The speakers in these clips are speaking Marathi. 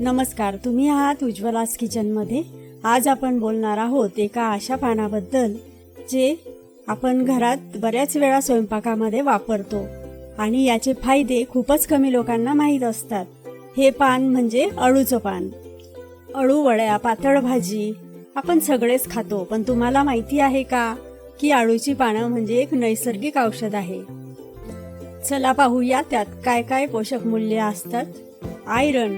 नमस्कार तुम्ही आहात उज्ज्वलास किचनमध्ये. आज आपण बोलणार आहोत एका अशा पानाबद्दल जे आपण घरात बऱ्याच वेळा स्वयंपाकामध्ये वापरतो आणि याचे फायदे खूपच कमी लोकांना माहीत असतात. हे पान म्हणजे अळूचं पान. अळू वड्या पातळ भाजी आपण सगळेच खातो पण तुम्हाला माहिती आहे का की आळूची पानं म्हणजे एक नैसर्गिक औषध आहे? चला पाहूया त्यात काय काय पोषक मूल्य असतात. आयरन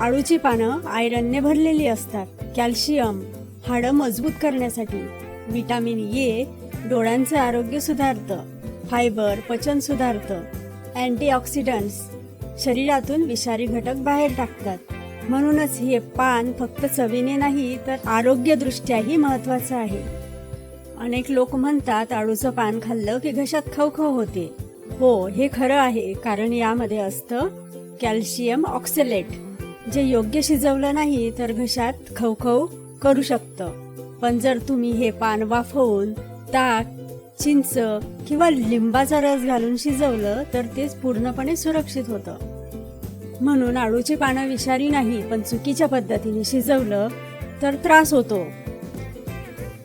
आळूची पानं आयरनने भरलेली असतात. कॅल्शियम हाडं मजबूत करण्यासाठी विटामिन ए डोळ्यांचे आरोग्य सुधारतं. फायबर पचन सुधारतं. अँटीऑक्सिडंट्स शरीरातून विषारी घटक बाहेर टाकतात. म्हणूनच हे पान फक्त चवीने नाही तर आरोग्यदृष्ट्याही महत्वाचं आहे. अनेक लोक म्हणतात आळूचं पान खाल्लं की घशात खवखव होते. हो हे खरं आहे कारण यामध्ये असतं कॅल्शियम ऑक्सिलेट. जे योग्य शिजवलं नाही तर घशात खवखव करू शकतं. पण जर तुम्ही हे पान वाफवून ताक चिंच किंवा लिंबाचा रस घालून शिजवलं तर तेच पूर्णपणे सुरक्षित होतं. म्हणून आळूची पानं विषारी नाही पण चुकीच्या पद्धतीने शिजवलं तर त्रास होतो.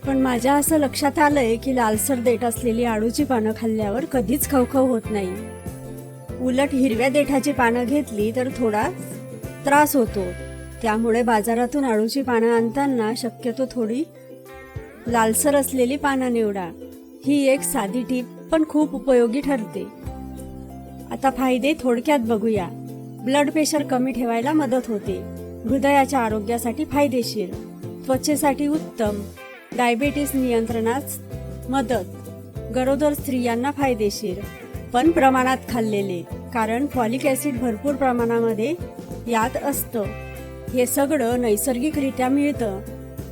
पण माझ्या असं लक्षात आलंय की लालसर देठ असलेली आळूची पानं खाल्ल्यावर कधीच खवखव होत नाही. उलट हिरव्या देठाची पानं घेतली तर थोडा त्रास होतो. त्यामुळे बाजारातून आळूची पानं आणताना शक्यतो थोडी लालसर असलेली पानं निवडा. ही एक साधी टीप पण खूप उपयोगी ठरते. आता फायदे थोडक्यात बघूया. ब्लड प्रेशर कमी ठेवायला मदत होते. हृदयाच्या आरोग्यासाठी फायदेशीर. त्वचेसाठी उत्तम. डायबेटीस नियंत्रणास मदत. गरोदर स्त्रियांना फायदेशीर. पण प्रमाणात खाल्लेले. कारण फॉलिक ॲसिड भरपूर प्रमाणामध्ये यात असतं. हे सगळं नैसर्गिकरित्या मिळतं.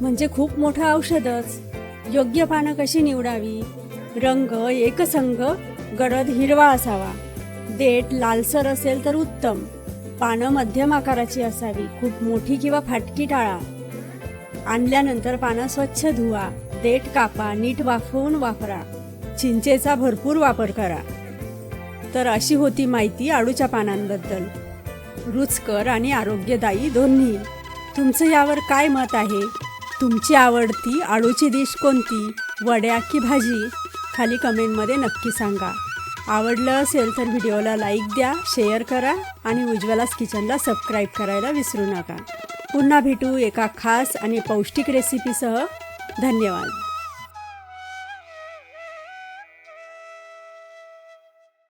म्हणजे खूप मोठं औषधच. योग्य पानं कशी निवडावी? रंग एकसंग गडद हिरवा असावा. देठ लालसर असेल तर उत्तम. पानं मध्यम आकाराची असावी. खूप मोठी किंवा फाटकी टाळा. आणल्यानंतर पानं स्वच्छ धुवा. देठ कापा नीट वाफवून वापरा. चिंचेचा भरपूर वापर करा. तर अशी होती माहिती आळूच्या पानांबद्दल. रुचकर आणि आरोग्यदायी दोन्ही. तुमचं यावर काय मत आहे? तुमची आवडती आळूची डिश कोणती? वड्या की भाजी? खाली कमेंटमध्ये नक्की सांगा. आवडलं असेल तर व्हिडिओला लाईक द्या शेअर करा आणि उज्ज्वलास किचनला सबस्क्राईब करायला विसरू नका. पुन्हा भेटू एका खास आणि पौष्टिक रेसिपीसह. धन्यवाद.